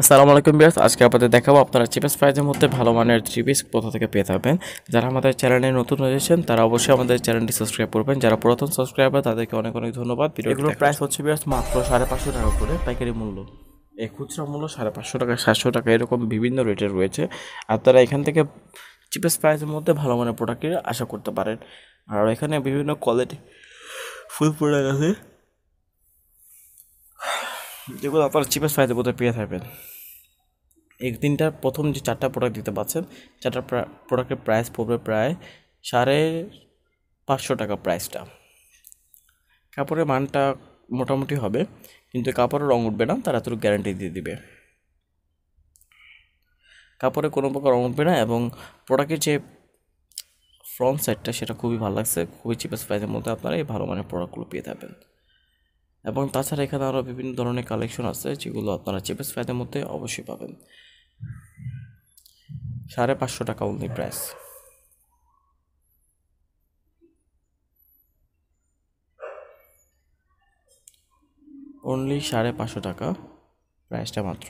আসসালামু আলাইকুম বিয়াস আজকে আপনাদের দেখাবো আপনারা চিপেস্ট প্রাইজের মধ্যে ভালো মানের থ্রি পিস কোথা থেকে পেয়ে থাকবেন। যারা আমাদের চ্যানেলে নতুন হয়েছেন তারা অবশ্যই আমাদের চ্যানেলটি সাবস্ক্রাইব করবেন। যারা পুরাতন সাবস্ক্রাইবার তাদেরকে অনেক অনেক ধন্যবাদ। এগুলোর প্রাইস হচ্ছে বিয়াস মাত্র সাড়ে পাঁচশো টাকা করে। পাইকারি মূল্য। এই খুচরা মূল্য সাড়ে পাঁচশো টাকা সাতশো টাকা এরকম বিভিন্ন রেটের রয়েছে। আপনারা এখান থেকে চিপেস্ট প্রাইসের মধ্যে ভালো মানের প্রোডাক্টের আশা করতে পারেন। আর এখানে বিভিন্ন কোয়ালিটি ফুল প্রোডাক্ট আছে। যেগুলো আপনারা চিপেস্ট প্রাইসের মধ্যে পেয়ে থাকবেন। এই তিনটার প্রথম যে চারটা প্রোডাক্ট দিতে পারছেন চারটা প্রোডাক্টের প্রাইস পড়বে প্রায় সাড়ে পাঁচশো টাকা প্রাইসটা কাপড়ের মানটা মোটামুটি হবে, কিন্তু কাপড়ের রঙ উঠবে না, তারা এতটুকু গ্যারান্টি দিয়ে দিবে। কাপড়ে কোনো প্রকার রঙ উঠবে না এবং প্রোডাক্টের যে ফ্রন্ট সাইডটা সেটা খুবই ভালো লাগছে, খুবই চিপেস্ট প্রাইসের মধ্যে আপনারা এই ভালো মানের প্রোডাক্টগুলো পেয়ে থাকবেন। এবং তাছাড়া এখানে আরও বিভিন্ন ধরনের কালেকশন আছে, যেগুলো আপনারা চিপেস্ট প্রাইসের মধ্যে অবশ্যই পাবেন। সাড়ে পাঁচশো টাকা অনলি প্রাইস অনলি সাড়ে পাঁচশো টাকা প্রাইসটা মাত্র।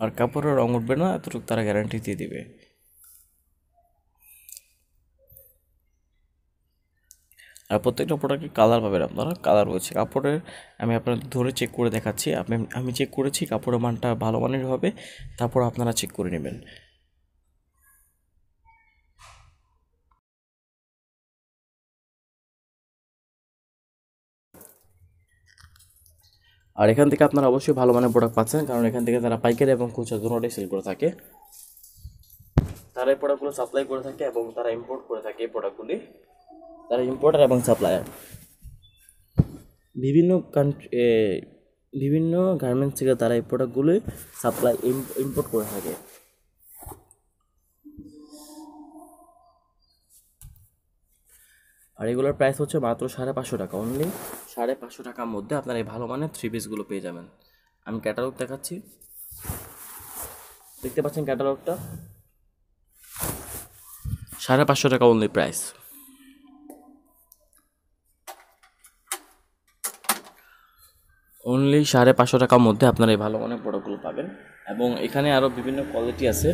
আর কাপড়ের রং উঠবে না, এতটুকু তারা গ্যারান্টি দিয়ে দিবে। আর প্রত্যেকটা প্রোডাক্টের কালার পাবেন আপনারা কালার রয়েছে। কাপড়ের আমি আপনাদের ধরে চেক করে দেখাচ্ছি। আপনি, আমি চেক করেছি, কাপড়ের মানটা ভালো মানের হবে, তারপর আপনারা চেক করে নেবেন। আর এখান থেকে আপনারা অবশ্যই ভালো মানের প্রোডাক্ট পাচ্ছেন, কারণ এখান থেকে তারা পাইকারি এবং খুচরা দুটোটাই সেল করে থাকে। তারা এই প্রোডাক্টগুলো সাপ্লাই করে থাকে এবং তারা ইম্পোর্ট করে থাকে এই প্রোডাক্টগুলি তারা ইম্পোর্টার এবং সাপ্লায়ার বিভিন্ন কান্ট্রি বিভিন্ন গার্মেন্টস থেকে তারা এই প্রোডাক্টগুলি সাপ্লাই ইম্পোর্ট করে থাকে। আর এগুলোর প্রাইস হচ্ছে মাত্র সাড়ে পাঁচশো টাকা। অনলি সাড়ে পাঁচশো টাকার মধ্যে আপনারা এই ভালো মানের থ্রি পিসগুলো পেয়ে যাবেন। আমি ক্যাটালগ দেখাচ্ছি। দেখতে পাচ্ছেন ক্যাটালগটা সাড়ে পাঁচশো টাকা অনলি প্রাইস অনলি সাড়ে পাঁচশো টাকার মধ্যে আপনারা এই ভালো মানের প্রোডাক্টগুলো পাবেন। এবং এখানে আরও বিভিন্ন কোয়ালিটি আছে।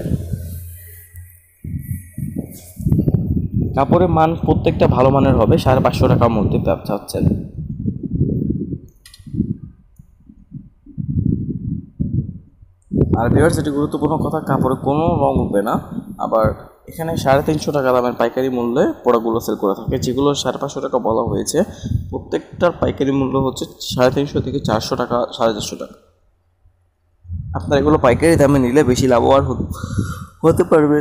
কাপড়ের মান প্রত্যেকটা ভালো মানের হবে, সাড়ে পাঁচশো টাকার মধ্যে ব্যবসা হচ্ছেন আর বিহার সেটি গুরুত্বপূর্ণ কথা, কাপড়ে কোনো রং উঠবে না। আবার এখানে সাড়ে তিনশো টাকা দামের পাইকারি মূল্যে প্রোডাক্টগুলো সেল করে থাকে, যেগুলো সাড়ে পাঁচশো টাকা বলা হয়েছে। প্রত্যেকটার পাইকারি মূল্য হচ্ছে সাড়ে তিনশো থেকে চারশো টাকা সাড়ে চারশো টাকা। আপনার এগুলো পাইকারি দামে নিলে বেশি লাভবান হতে পারবে।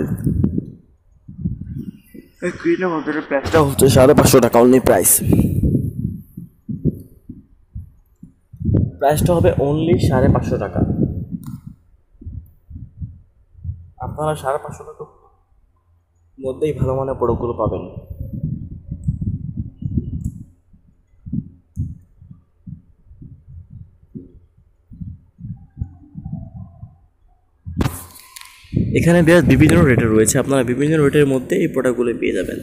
প্রাইসটা হচ্ছে সাড়ে পাঁচশো টাকা অনলি প্রাইস প্রাইসটা হবে অনলি সাড়ে পাঁচশো টাকা। আপনারা সাড়ে পাঁচশো টাকা মধ্যেই ভালো মানের প্রোডাক্টগুলো পাবেন। এখানে বেশ বিভিন্ন রেটের রয়েছে। আপনারা বিভিন্ন রেটের মধ্যে এই প্রোডাক্টগুলো পেয়ে যাবেন।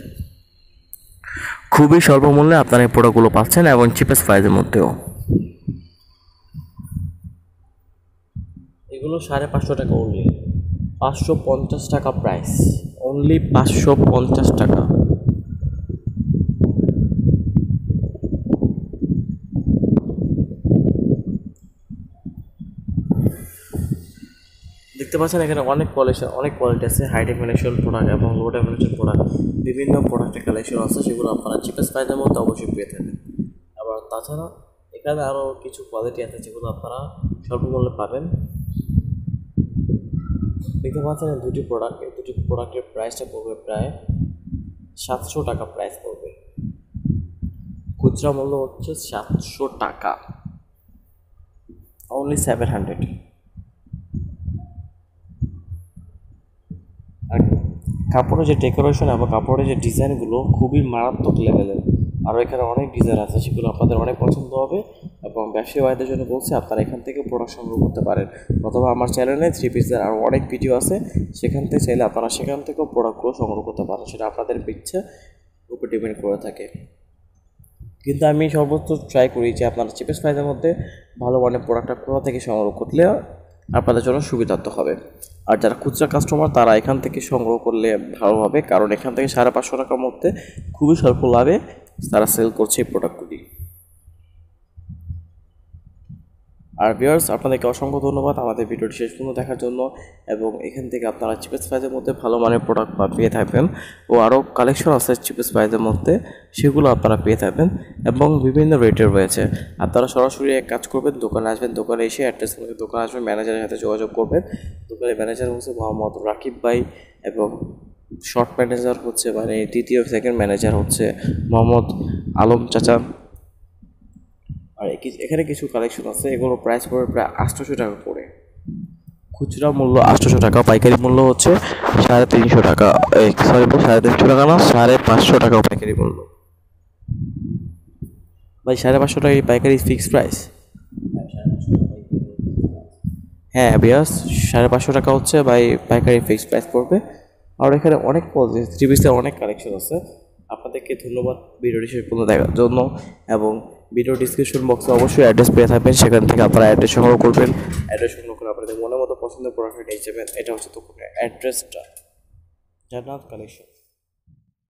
খুবই স্বল্পমূল্যে আপনারা এই প্রোডাক্টগুলো পাচ্ছেন এবং চিপেস্ট প্রাইসের মধ্যেও। এগুলো সাড়ে পাঁচশো টাকা অনলি পাঁচশো পঞ্চাশ টাকা প্রাইস অনলি পাঁচশো পঞ্চাশ টাকা। দেখতে পাচ্ছেন এখানে অনেক কোয়ালিটি অনেক কোয়ালিটি আছে হাই ডেফিনেশন প্রোডাক্ট এবং লো ডেফিনেশন প্রোডাক্ট বিভিন্ন প্রোডাক্টের কালেকশন আছে, সেগুলো আপনারা চিপেস্ট প্রাইসের মধ্যে অবশ্যই পেয়ে থাকবেন। আবার তাছাড়া এখানে আরও কিছু কোয়ালিটি আছে যেগুলো আপনারা স্বল্প মূল্যে পাবেন। দেখতে পাচ্ছেন দুটি প্রোডাক্ট এই দুটি প্রোডাক্টের প্রাইসটা পড়বে প্রায় সাতশো টাকা প্রাইস পড়বে। খুচরা মূল্য হচ্ছে সাতশো টাকা। অনলি সেভেন হান্ড্রেড আর কাপড়ের যে ডেকোরেশন এবং কাপড়ের যে ডিজাইনগুলো খুবই মারাত্মক লেভেলের। আরও এখানে অনেক ডিজাইন আছে সেগুলো আপনাদের অনেক পছন্দ হবে এবং ব্যবসায়ী ভাইদের জন্য বলছি, আপনারা এখান থেকে প্রোডাক্ট সংগ্রহ করতে পারেন। অথবা আমার চ্যানেলে থ্রি পিসের আরও অনেক ভিডিও আছে, সেখান থেকে চাইলে আপনারা সেখান থেকেও প্রোডাক্টগুলো সংগ্রহ করতে পারেন, সেটা আপনাদের ইচ্ছা উপর ডিপেন্ড করে থাকে। কিন্তু আমি সর্বোচ্চ ট্রাই করি যে আপনারা চিপেস্ট প্রাইসের মধ্যে ভালো মানের প্রোডাক্টটা কোথা থেকে সংগ্রহ করলে আপনাদের জন্য সুবিধার্থ হবে। আর যারা খুচরা কাস্টমার তারা এখান থেকে সংগ্রহ করলে ভালো হবে। কারণ এখান থেকে সাড়ে পাঁচশো টাকার মধ্যে খুবই স্বল্প লাভে তারা সেল করছে এই আর ভিউয়ার্স আপনাদেরকে অসংখ্য ধন্যবাদ আমাদের ভিডিওটি শেষ পর্যন্ত দেখার জন্য এবং এখান থেকে আপনারা চিপেস্ট প্রাইজের মধ্যে ভালো মানের প্রোডাক্ট বা পেয়ে থাকবেন ও আরও কালেকশন আছে চিপেস্ট প্রাইজের মধ্যে, সেগুলো আপনারা পেয়ে থাকবেন এবং বিভিন্ন রেটের রয়েছে। আপনারা সরাসরি এক কাজ করবেন, দোকানে আসবেন, দোকানে এসে অ্যাড্রেস দোকানে আসবেন ম্যানেজারের সাথে যোগাযোগ করবেন। দোকানের ম্যানেজার হচ্ছে মোহাম্মদ রাকিব ভাই এবং শর্ট ম্যানেজার হচ্ছে মানে দ্বিতীয় সেকেন্ড ম্যানেজার হচ্ছে মোহাম্মদ আলম চাচা। এখানে কিছু কালেকশন আছে, এগুলো প্রাইস পড়বে প্রায় আটশোশো টাকা করে। খুচরা মূল্য আটশোশো টাকা, পাইকারি মূল্য হচ্ছে সাড়ে তিনশো টাকা সরি সাড়ে তিনশো টাকা না, সাড়ে পাঁচশো টাকা পাইকারি মূল্য। ভাই, সাড়ে পাঁচশো টাকা পাইকারি ফিক্সড প্রাইস হ্যাঁ বিয়াস, সাড়ে পাঁচশো টাকা হচ্ছে ভাই পাইকারি ফিক্সড প্রাইস পড়বে। আর এখানে অনেক থ্রি পিসের অনেক কালেকশন আছে। আপনাদেরকে ধন্যবাদ ভিডিওটি শেষ পর্যন্ত দেখার জন্য এবং ভিডিও ডিসক্রিপশন বক্সে অবশ্যই অ্যাড্রেস পেয়ে থাকবেন, সেখান থেকে আপনারা অ্যাড্রেস সংগ্রহ করবেন। অ্যাড্রেস সংগ্রহ করে আপনাদের মনের মতো পছন্দের প্রোডাক্ট নিয়ে যাবেন। এটা হচ্ছে তো অ্যাড্রেসটা জান্নাত কালেকশন